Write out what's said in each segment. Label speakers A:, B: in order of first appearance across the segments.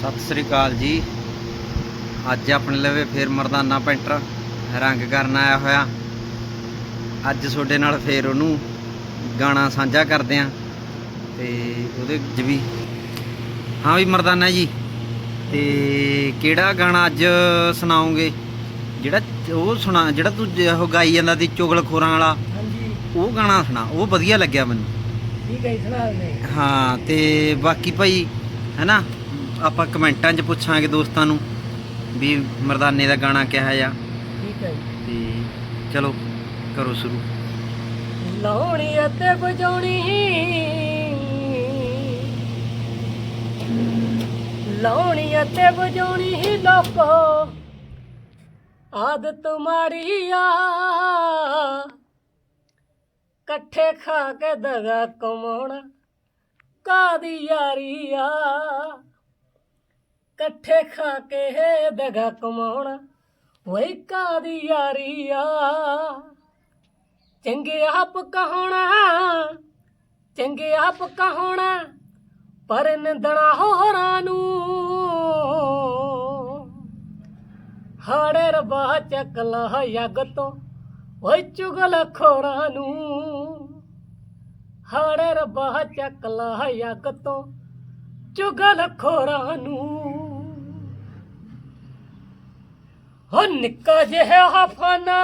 A: ਸਤਿ ਸ੍ਰੀ ਅਕਾਲ ਜੀ। ਅੱਜ ਆਪਣੇ ਲਵੇ ਫੇਰ ਮਰਦਾਨਾ ਪੈਂਟਰ ਰੰਗ ਕਰਨ ਆਇਆ ਹੋਇਆ। ਅੱਜ ਤੁਹਾਡੇ ਨਾਲ ਫੇਰ ਉਹਨੂੰ ਗਾਣਾ ਸਾਂਝਾ ਕਰਦੇ ਆਂ ਤੇ ਉਹਦੇ ਵਿੱਚ ਵੀ। ਹਾਂ ਵੀ ਮਰਦਾਨਾ ਜੀ ਤੇ ਕਿਹੜਾ ਗਾਣਾ ਅੱਜ ਸੁਣਾਓਗੇ? ਜਿਹੜਾ ਉਹ ਸੁਣਾ ਜਿਹੜਾ ਤੂੰ ਉਹ ਗਾਈ ਜਾਂਦਾ ਦੀ ਚੁਗਲ ਖੋਰਾਂ ਵਾਲਾ
B: ਹਾਂਜੀ।
A: ਉਹ ਗਾਣਾ ਸੁਣਾ ਉਹ ਵਧੀਆ ਲੱਗਿਆ ਮੈਨੂੰ।
B: ਠੀਕ ਹੈ ਸੁਣਾ ਦਿੰਦੇ
A: ਹਾਂ ਤੇ ਬਾਕੀ ਭਾਈ ਹੈਨਾ? ਆਪਾਂ ਕਮੈਂਟਾਂ 'ਚ ਪੁੱਛਾਂਗੇ ਦੋਸਤਾਂ ਨੂੰ ਵੀ ਮਰਦਾਨੇ ਦਾ ਗਾਣਾ ਕਿਹਾ ਜਾ।
B: ਠੀਕ ਹੈ ਜੀ।
A: ਤੇ ਚਲੋ ਕਰੋ ਸ਼ੁਰੂ।
B: ਲਾਉਣੀ ਅਤੇ ਵਜਾਉਣੀ। ਲਾਉਣੀ ਅਤੇ ਵਜਾਉਣੀ ਹੀ ਲੋਕੋ। ਆਦਤ ਮਾੜੀ ਆ। ਇਕੱਠੇ ਖਾ ਕੇ ਦਗਾ ਕਮਾਉਣਾ। ਕਾਦੀ ਯਾਰੀ ਆ। ਇਕੱਠੇ ਖਾ ਕੇ ਦਗਾ ਕਮਾਉਣਾ। ਵਈ ਕਾਦੀ ਯਾਰੀ ਆ। ਚੰਗੇ ਆਪ ਕਹਾਉਣਾ, ਚੰਗੇ ਆਪ ਕਹਾਉਣਾ, ਪਰ ਨਿੰਦਣਾ ਹੋਰਾਂ ਨੂੰ। ਹਾੜੇ ਰਬਾ ਚੱਕ ਲਾ ਯੱਗ ਤੋਂ, ਓਏ ਚੁਗਲ ਖੋਰਾਂ ਨੂੰ। ਹਾੜੇ ਰਬਾ ਚੱਕ ਲਾ ਯੱਗ ਤੋਂ, ਚੁਗਲ ਖੋਰਾਂ ਨੂੰ। ਹੋ ਨਿੱਕਾ ਜਿਹਾ ਹਫਾਨਾ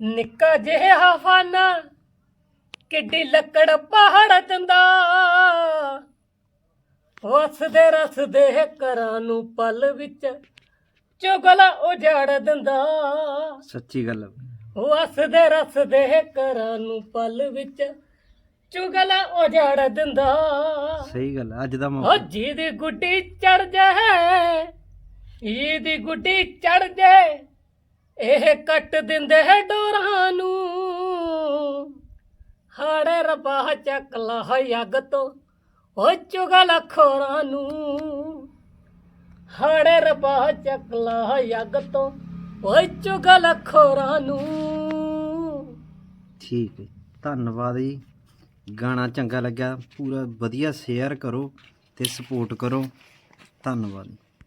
B: ਨਿੱਕਾ ਜਿਹਾ ਫਾਨਾ ਕਿੱਡੀ ਲੱਕੜ ਪਹਾੜ ਦਿੰਦਾ। ਹੱਸਦੇ ਰਸਦੇ ਘਰਾਂ ਨੂੰ ਪਲ ਵਿੱਚ ਚੁਗਲ ਉਜਾੜ ਦਿੰਦਾ।
A: ਸੱਚੀ ਗੱਲ ਆ।
B: ਉਹ ਹੱਸਦੇ ਰਸਦੇ ਘਰਾਂ ਨੂੰ ਪਲ ਵਿੱਚ ਚੁਗਲ ਉਜਾੜ ਦਿੰਦਾ।
A: ਸਹੀ ਗੱਲ ਆ, ਅੱਜ ਦਾ
B: ਉਹ
A: ਮੌਕਾ
B: ਜਿਹਦੀ ਗੁੱਡੀ ਚੜ ਜਾਏ ਇਹਦੀ ਗੁੱਡੀ ਚੜ ਜਾਏ, ਇਹ ਕੱਟ ਦਿੰਦੇ ਹੈ ਡੋਰਾਂ ਨੂੰ। ਹਾੜੇ ਰਬਾ ਚੱਕ ਲਾ ਅੱਗ ਤੋਂ, ਓ ਚੁਗਲ ਖੋਰਾਂ ਨੂੰ। ਹਾੜੇ ਰਬਾ ਚੱਕ ਲਾ ਅੱਗ ਤੋਂ, ਓ ਚੁਗਲ ਖੋਰਾਂ ਨੂੰ।
A: ਠੀਕ ਹੈ, ਧੰਨਵਾਦ ਜੀ। ਗਾਣਾ ਚੰਗਾ ਲੱਗਿਆ, ਪੂਰਾ ਵਧੀਆ ਸ਼ੇਅਰ ਕਰੋ ਤੇ ਸਪੋਰਟ ਕਰੋ। ਧੰਨਵਾਦ।